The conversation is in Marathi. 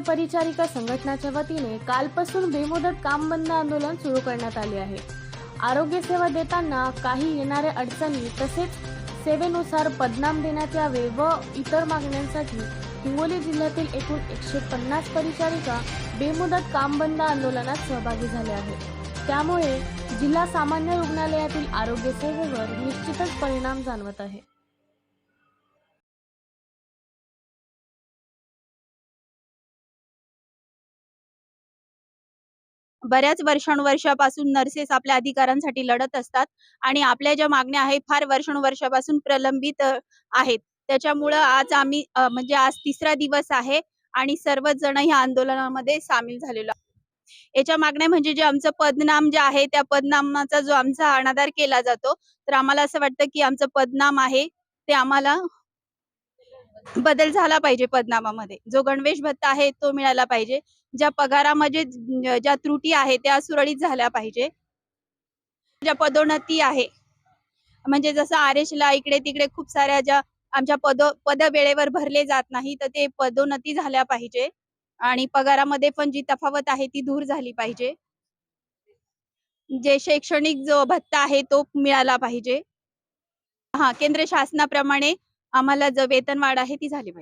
परिचारिका संघटनाच्या वतीने कालपासून बेमुदत काम बंद आंदोलन सुरू करण्यात आले आहे. आरोग्य सेवा देताना काही येणाऱ्या अडचणी तसेच सेवेनुसार पदनाम देण्यात यावे व इतर मागण्यांसाठी हिंगोली जिल्ह्यातील एकूण एकशे पन्नास परिचारिका बेमुदत काम बंद आंदोलनात सहभागी झाल्या आहेत. त्यामुळे जिल्हा सामान्य रुग्णालयातील आरोग्य सेवेवर निश्चितच परिणाम जाणवत आहे. बऱ्याच वर्षानुवर्षापासून नर्सेस आपल्या अधिकारांसाठी लढत असतात आणि आपल्या ज्या मागण्या आहेत फार वर्षानुवर्षापासून प्रलंबित आहेत. त्याच्यामुळं आज आम्ही म्हणजे आज तिसरा दिवस आहे आणि सर्वच जण ह्या आंदोलनामध्ये सामील झालेलो याच्या मागण्या म्हणजे जे आमचं पदनाम जे आहे त्या पदनामाचा जो आमचा अनादर केला जातो तर आम्हाला असं वाटतं की आमचं पदनाम आहे ते आम्हाला बदल झाला पाहिजे पदनामामध्ये. जो गणवेश भत्ता आहे तो मिळाला पाहिजे. ज्या पगारामध्ये ज्या त्रुटी आहे त्या सुरळीत झाल्या पाहिजे. ज्या पदोन्नती आहे म्हणजे जसं आर ला इकडे तिकडे खूप साऱ्या ज्या आमच्या पद पद वेळेवर भरले जात नाही तर ते पदोन्नती झाल्या पाहिजे. आणि पगारामध्ये पण जी तफावत आहे ती दूर झाली पाहिजे. जे शैक्षणिक जो भत्ता आहे तो मिळाला पाहिजे. हा केंद्र शासनाप्रमाणे आम्हाला जो वेतनवाढ आहे ती झाली पाहिजे.